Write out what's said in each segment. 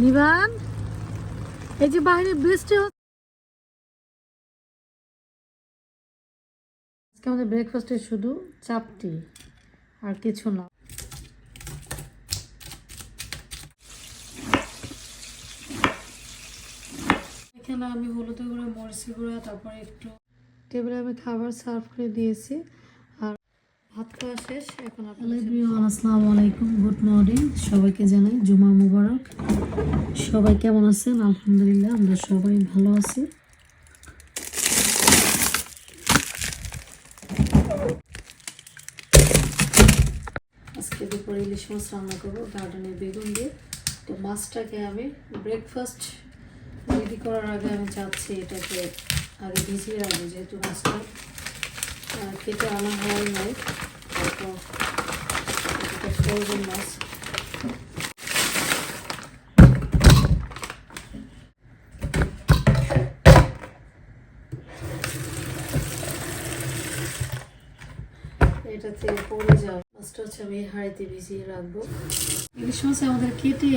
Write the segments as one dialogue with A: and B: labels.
A: নিবান? এই যে বাইরে বৃষ্টি আজকে আমাদের ব্রেকফাস্টে শুধু চাপটি আর কিছু না। এখানে আমি হলুদ গুঁড়ো মরিচি গুঁড়ো, তারপরে একটু টেবিলে আমি খাবার সার্ভ করে দিয়েছি। ভাত খাওয়া শেষ এখন হ্যালো আসসালামু আলাইকুম গুড মর্নিং। সবাইকে জানাই জুমা মুবারক। সবাই কেমন আছেন? আলহামদুলিল্লাহ আমরা সবাই ভালো আছি। আজকে দুপুরে ইলিশ মাছ রান্না করব গার্ডেনের বেগুন দিয়ে। তো মাছটাকে আমি ব্রেকফাস্ট রেডি করার আগে আমি চাচ্ছি এটাকে আগে ভিজিয়ে রাখব যেহেতু মাছটা কেটে আনা হয় নাই। মাছ। পড়ে মাছটা হচ্ছে আমি ভিজিয়ে রাখব। মাছ আমাদের কেটে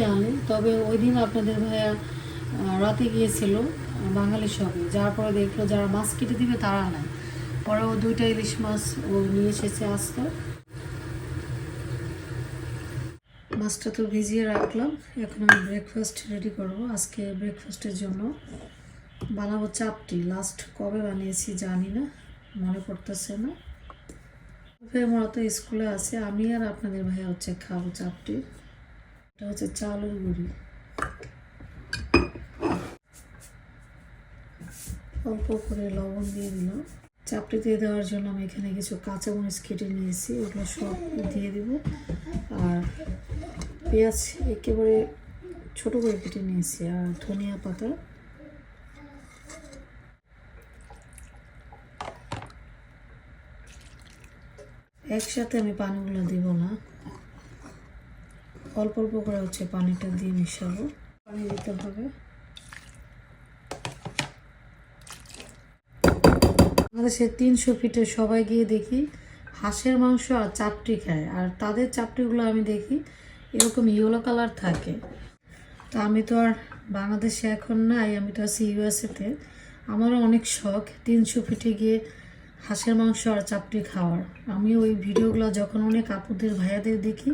A: তবে আপনাদের ভাইয়া রাতে গিয়েছিল, বাঙালি শপে। যার পরে দেখল যারা মাছ কেটে দিবে তারা নাই পরে ও দুইটা ইলিশ মাছ ও নিয়ে এসেছে আসতো মাছটা তো ভিজিয়ে রাখলাম, এখন আমি ব্রেকফাস্ট রেডি করব। আজকে ব্রেকফাস্টের জন্য বানাবো চাপটি। লাস্ট কবে বানিয়েছি জানি না, মনে পড়তেছে না। ফেমরা তো স্কুলে আছে, আমি আর আপনাদের ভাইয়া হচ্ছে খাব চাপটি। এটা হচ্ছে চালের গুঁড়ি। অল্প করে লবণ দিয়ে দিলাম। চাপটি দিয়ে দেওয়ার জন্য আমি এখানে কিছু কাঁচামরিচ কেটে নিয়েছি, ওগুলো সব দিয়ে দিব। আর পেঁয়াজ একেবারে ছোট করে কেটে নিয়েছি আর ধনিয়া পাতা। একসাথে আমি পানিগুলো দিব না। অল্প অল্প করে হচ্ছে পানিটা দিয়ে মিশাবো। পানি দিতে হবে। সে তিনশো ফিটে সবাই গিয়ে দেখি হাঁসের মাংস আর চাপটি খায়। আর তাদের চাপটিগুলো আমি দেখি এরকম ইয়েলো কালার থাকে। তা আমি তো আর বাংলাদেশে এখন নাই, আমি তো আছি ইউএসএতে। আমারও অনেক শখ তিনশো ফিটে গিয়ে হাঁসের মাংস আর চাপটি খাওয়ার। আমি ওই ভিডিওগুলো যখন অনেক আপুদের, ভাইয়াদের দেখি,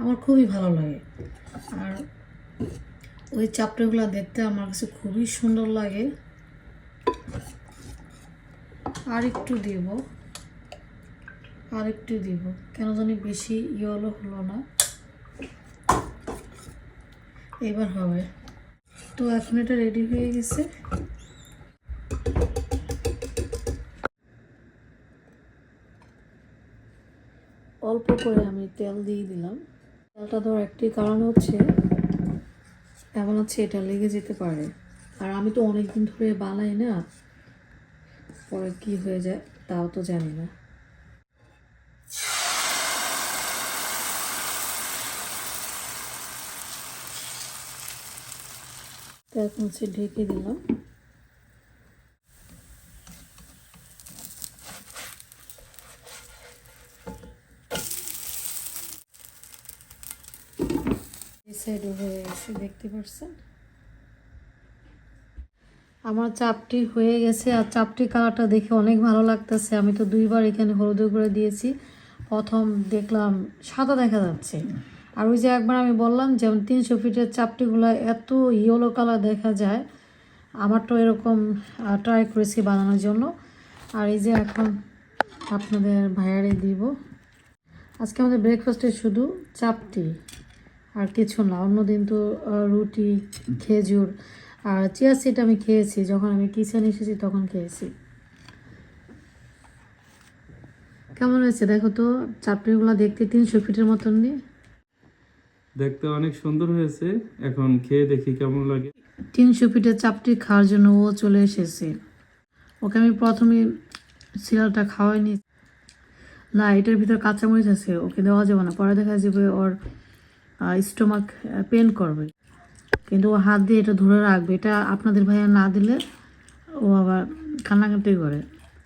A: আমার খুবই ভালো লাগে। আর ওই চাপটিগুলো দেখতে আমার কাছে খুবই সুন্দর লাগে। আর একটু দিব। আর একটু দিব। কেন জানি বেশি ইয়েলো হলো না। এবার হবে। তো এখন এটা রেডি হয়ে গেছে। অল্প করে আমি তেল দিয়ে দিলাম। তেলটা ধর একটি কারণ হচ্ছে, এমন হচ্ছে এটা লেগে যেতে পারে। আর আমি তো অনেক দিন ধরে বানাই না পরে কি হয়ে যায় তাও তো জানি না। এখন হচ্ছে ঢেকে দিলাম এই সাইডে হয়ে গেছে দেখতে পাচ্ছেন আমার চাপটি হয়ে গেছে আর চাপটি কালারটা দেখে অনেক ভালো লাগতেছে। আমি তো দুইবার এখানে হলুদ করে দিয়েছি। প্রথম দেখলাম সাদা দেখা যাচ্ছে। আর ওই যে একবার আমি বললাম যেমন তিনশো ফিটের চাপটিগুলো এত ইয়েলো কালার দেখা যায় আমার তো এরকম ট্রাই করেছি বানানোর জন্য। আর এই যে এখন আপনাদের ভাইয়ারে দিব। আজকে আমাদের ব্রেকফাস্টে শুধু চাপটি আর কিছু না, অন্যদিন তো রুটি, খেজুর। আর চিয়া সিড আমি খেয়েছি যখন আমি কিচেন এসেছি তখন খেয়েছি। কেমন হয়েছে দেখো তো চাপড়িগুলো দেখতে তিনশো ফিটের মতন নিয়ে
B: দেখতে অনেক সুন্দর হয়েছে এখন খেয়ে দেখি কেমন লাগে।
A: তিনশো ফিটের চাপটি খাওয়ার জন্য ও চলে এসেছে। ওকে আমি প্রথমে সিরিয়ালটা খাওয়াইনি না। এটার ভিতর কাঁচামরিচ আছে ওকে দেওয়া যাবে না। পরে দেখা যাবে ওর স্টোমাক পেন করবে। কিন্তু ও হাত দিয়ে এটা ধরে রাখবে। এটা আপনাদের ভাইয়া না দিলে ও আবার কান্নাকাটি করে।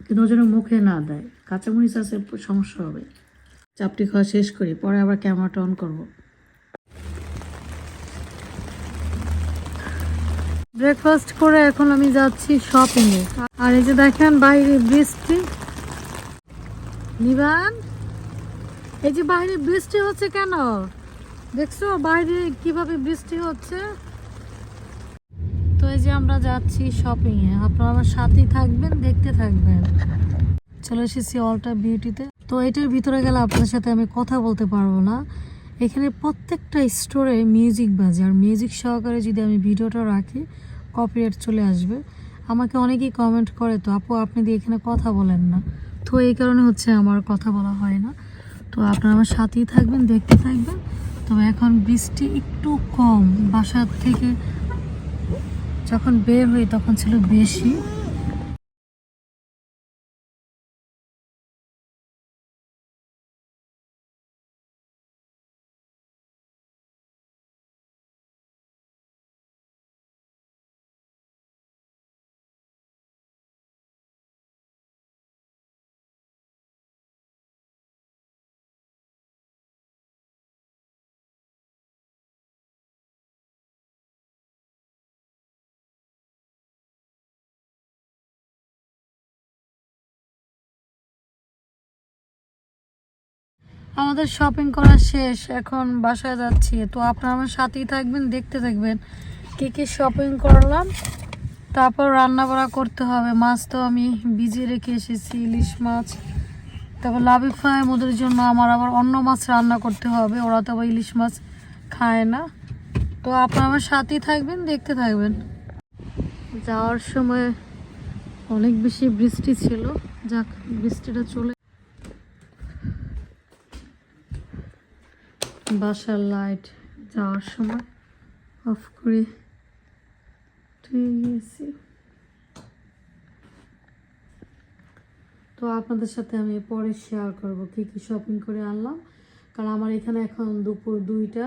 A: কিন্তু ও যেন মুখে না দেয়। কাঁচামরিচ আছে, সমস্যা হবে। চাপটি খাওয়া শেষ করি, পরে আবার ক্যামেরাটা অন করব। ব্রেকফাস্ট করে এখন আমি যাচ্ছি শপিং এ। আর এই যে দেখেন বাইরে বৃষ্টি। নিবান, এই যে বাইরে বৃষ্টি হচ্ছে কেন? দেখছ বাইরে কীভাবে বৃষ্টি হচ্ছে? তো এই যে আমরা যাচ্ছি শপিং এ, আপনারা আমার সাথেই থাকবেন, দেখতে থাকবেন। চলে এসেছি অলটা বিউটিতে তো এটার ভিতরে গেলে আপনার সাথে আমি কথা বলতে পারব না। এখানে প্রত্যেকটা স্টোরে মিউজিক বাজে, আর মিউজিক সহকারে যদি আমি ভিডিওটা রাখি কপিরাইট চলে আসবে। আমাকে অনেকেই কমেন্ট করে, তো আপু, আপনি দিয়ে এখানে কথা বলেন না। তো এই কারণে হচ্ছে আমার কথা বলা হয় না। তো আপনারা আমার সাথেই থাকবেন, দেখতে থাকবেন। তবে এখন বৃষ্টি একটু কম বাসার থেকে যখন বের হই তখন ছিল বেশি। আমাদের শপিং করা শেষ, এখন বাসায় যাচ্ছি। তো আপনারা আমার সাথেই থাকবেন, দেখতে থাকবেন। কী কী শপিং করলাম, তারপর রান্না বাড়া করতে হবে। মাছ তো আমি ভিজিয়ে রেখে এসেছি, ইলিশ মাছ, তারপর লাভিফাই ওদের জন্য আমার আবার অন্য মাছ রান্না করতে হবে। ওরা তো আবার ইলিশ মাছ খায় না। তো আপনারা আমার সাথেই থাকবেন, দেখতে থাকবেন। যাওয়ার সময় অনেক বেশি বৃষ্টি ছিল। যাক, বৃষ্টিটা চলে বাসার লাইট যাওয়ার সময় অফ করে ধুয়ে গিয়েছি তো আপনাদের সাথে আমি পরে শেয়ার করব কি কি শপিং করে আনলাম। কারণ আমার এখানে এখন দুপুর দুইটা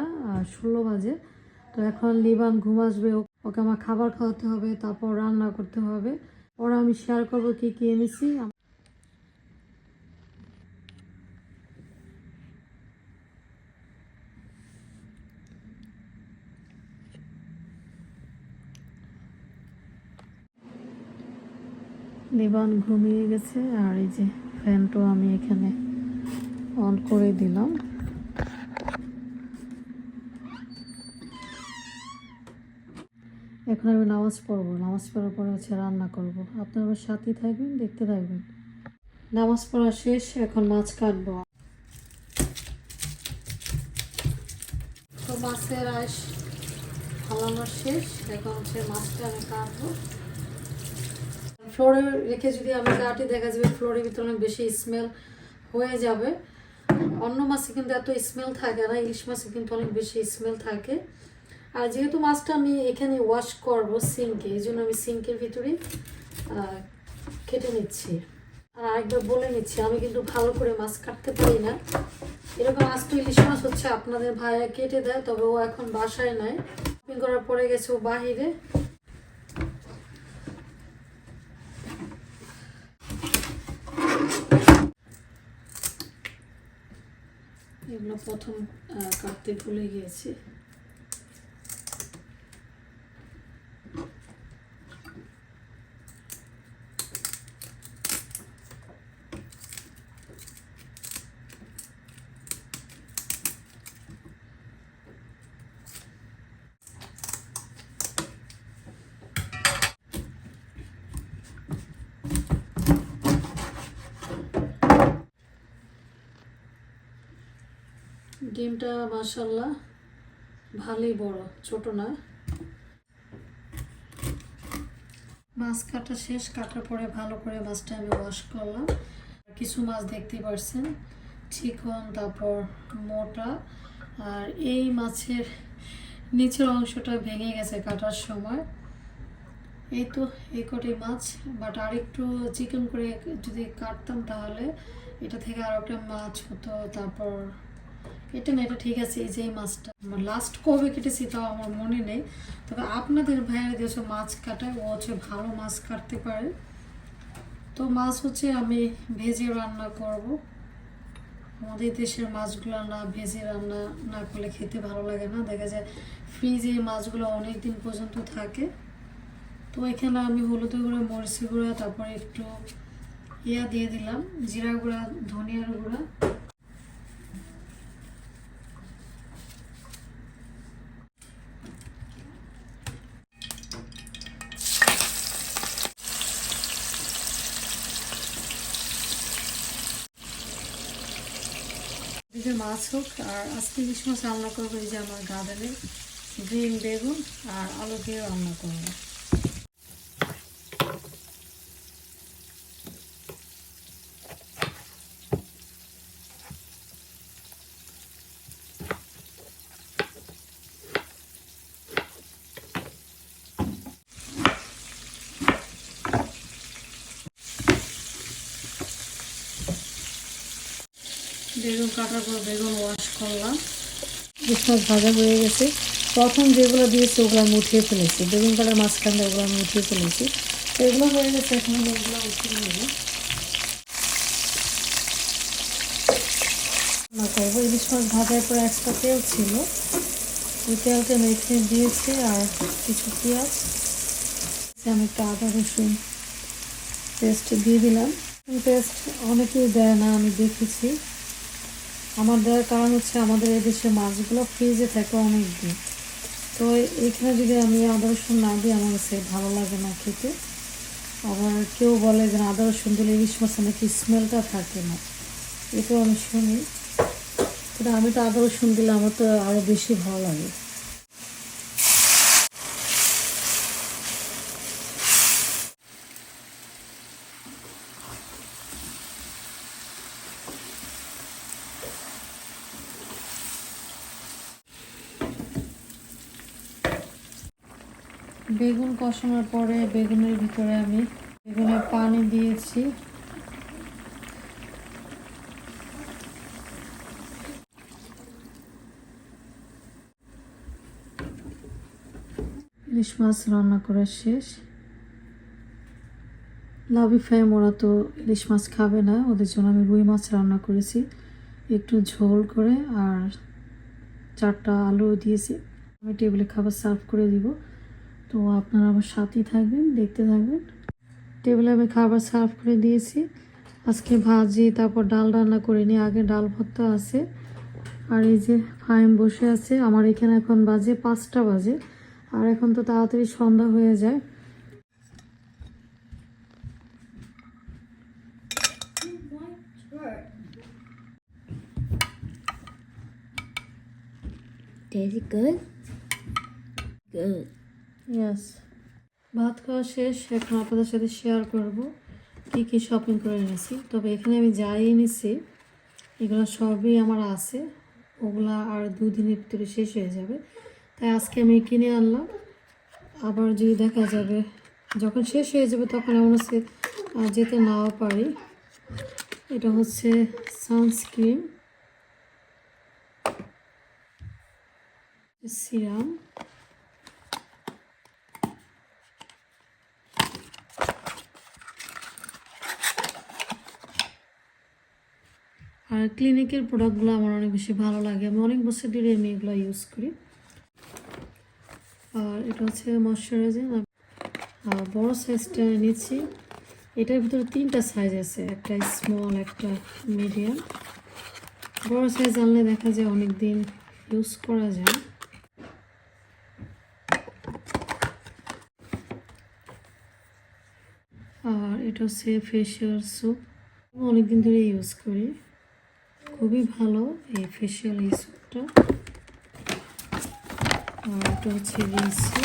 A: ষোলো বাজে। তো এখন লিবান ঘুম আসবে ওকে আমার খাবার খাওয়াতে হবে, তারপর রান্না করতে হবে। ওরা আমি শেয়ার করব কি কি এনেছি। লিবান ঘুমিয়ে গেছে আর এই যে ফ্যানটাও আমি এখানে অন করে দিলাম। এখন আমি নামাজ পড়ব। নামাজ পড়ার পরে হচ্ছে রান্না করব। আপনারা সাথেই থাকবেন, দেখতে থাকবেন। নামাজ পড়া শেষ, এখন মাছ কাটবো। তো মাছের আইস ফালানো শেষ, এখন হচ্ছে মাছটা আমি কাটবো। ফ্লোরে রেখে যদি আমি কাটি দেখা যাবে, ফ্লোরের ভিতরে অনেক বেশি স্মেল হয়ে যাবে। অন্য মাছে কিন্তু এত স্মেল থাকে না, ইলিশ মাছে কিন্তু অনেক বেশি স্মেল থাকে। আর যেহেতু মাছটা আমি এখানে ওয়াশ করব সিঙ্কে এই জন্য আমি সিঙ্কের ভিতরে কেটে নিচ্ছি। আর আরেকবার বলে নিচ্ছি, আমি কিন্তু ভালো করে মাছ কাটতে পারি না। এরকম আস্ত ইলিশ মাছ হচ্ছে, আপনাদের ভাইয়া কেটে দেয়, তবে ও এখন বাসায় শপিং করার পরে গেছে ও বাহিরে। এগুলো প্রথম কাটতে ভুলে গিয়েছি। ডিমটা মাসাল্লাহ ভালোই বড়, ছোট না। মাছ কাটা শেষ, কাটার পরে ভালো করে মাছটা আমি ওয়াশ করলাম। কিছু মাছ দেখতে পারছেন, চিকন, তারপর মোটা। আর এই মাছের নিচের অংশটা ভেঙে গেছে কাটার সময়। এই তো, এই কটি মাছ বাট আর একটু চিকেন করে যদি কাটতাম তাহলে এটা থেকে আর একটা মাছ হতো, তারপর এটা না, এটা ঠিক আছে, এই যে এই মাছটা। আমার লাস্ট কবে কেটেছি তাও আমার মনে নেই। তবে আপনাদের ভাইয়ের দেশে মাছ কাটায় ও হচ্ছে ভালো মাছ কাটতে পারে। তো মাছ হচ্ছে আমি ভেজে রান্না করব। আমাদের দেশের মাছগুলো না ভেজে রান্না না করলে খেতে ভালো লাগে না। দেখা যায় ফ্রিজে মাছগুলো অনেক দিন পর্যন্ত থাকে। তো এখানে আমি হলুদ গুঁড়া, মরিচি গুঁড়া, তারপরে একটু ইয়া দিয়ে দিলাম, জিরা গুঁড়া, ধনিয়ার গুঁড়া। মাছ হোক, আর আজকে ইলিশ মাছ রান্না করব, এই যে আমার গার্ডেনে গ্রিন বেগুন আর আলু দিয়ে রান্না করব। পর বেগুন ওয়াশ করলাম। মাছ ভাজা হয়ে গেছে। প্রথম যেগুলো দিয়েছে, ওগুলো আমি উঠিয়ে ফেলেছি। বেগুন কাটার মাঝখানে ওগুলো আমি উঠিয়ে ফেলেছি। এগুলো হয়ে গেছে, এখন আমি ওগুলো উঠিয়ে নেব। না করব। ইলিশ মাছ ভাজার পর এক্সট্রা তেল ছিল। ওই তেলটা মেখে দিয়েছি আর কিছু পেঁয়াজ। আমি একটু আদা, রসুন পেস্ট দিয়ে দিলাম। পেস্ট অনেকেই দেয় না, আমি দেখেছি। আমার দেওয়ার কারণ হচ্ছে আমাদের এদেশে মাছগুলো ফ্রিজে থাকে অনেক দিন তো এখানে যদি আমি আদা, রসুন না দিই, আমার কাছে ভালো লাগে না খেতে। আবার কেউ বলে যে আদা, রসুন দিলে ইলিশ মাছে নাকি স্মেলটা থাকে না। এটাও আমি শুনি। কিন্তু আমি তো আদা, রসুন দিলে আমার তো আরও বেশি ভালো লাগে। বেগুন কষানোর পরে বেগুনের ভিতরে আমি বেগুনের পানি দিয়েছি। ইলিশ মাছ রান্না করা শেষ। লাভি ফ্যাম ওরা তো ইলিশ মাছ খাবে না, ওদের জন্য আমি রুই মাছ রান্না করেছি। একটু ঝোল করে আর চারটা আলু দিয়েছি। আমি টেবিলে খাবার সার্ভ করে দিব। তো আপনারা আমার সাথেই থাকবেন, দেখতে থাকবেন। টেবিলে আমি খাবার সার্ভ করে দিয়েছি। আজকে ভাজি, তারপর ডাল রান্না করে নিই। আগে ডাল ভর্তা আছে। আর এই যে ফাইম বসে আছে। আমার এখানে এখন বাজে পাঁচটা বাজে। আর এখন তো তাড়াতাড়ি সন্ধ্যা হয়ে যায়।
C: Is it good? Good.
A: ইয়াস ভাত খাওয়া শেষ, এখন আপনাদের সাথে শেয়ার করব কি কি শপিং করে এনেছি। তবে এখানে আমি যাই এনেছি, এগুলো সবই আমার আছে। ওগুলা আর দুদিনের ভিতরে শেষ হয়ে যাবে। তাই আজকে আমি কিনে আনলাম। আবার যদি দেখা যাবে, যখন শেষ হয়ে যাবে তখন এমন হচ্ছে যেতে নাও পারি। এটা হচ্ছে সানস্ক্রিন সিরাম। ক্লিনিকের প্রোডাক্টগুলো আমার অনেক বেশি ভালো লাগে। আমি অনেক বছর ধরে আমি এগুলো ইউজ করি। আর এটা হচ্ছে ময়শ্চারাইজিং আর বড় সাইজটা নিচ্ছি। এটার ভিতরে তিনটা সাইজ আছে, একটা স্মল একটা মিডিয়াম বড় সাইজ আনলে দেখা যায় অনেক দিন ইউজ করা যায়। আর এটা হচ্ছে ফেশিয়াল স্যুপ অনেকদিন ধরে ইউজ করি। খুবই ভালো এই ফেশিয়াল এই স্যুপটা আর এটা হচ্ছে রিসি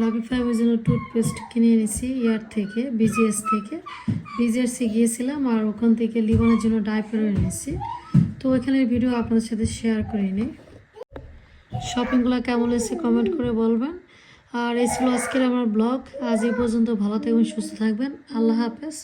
A: লাভি ফাইভের জন্য টুথপেস্ট কিনে এনেছি ইয়ার থেকে বিজিএস থেকে। বিজিএসে গিয়েছিলাম আর ওখান থেকে লিবনের জন্য ডাইপারও এনেছি। তো ওইখানের ভিডিও আপনাদের সাথে শেয়ার করে নিই শপিংগুলো কেমন এসে কমেন্ট করে বলবেন। আর এই ছিল আজকের আমার ব্লগ আজ এই পর্যন্ত ভালো থাকবেন, সুস্থ থাকবেন। আল্লাহ হাফেজ।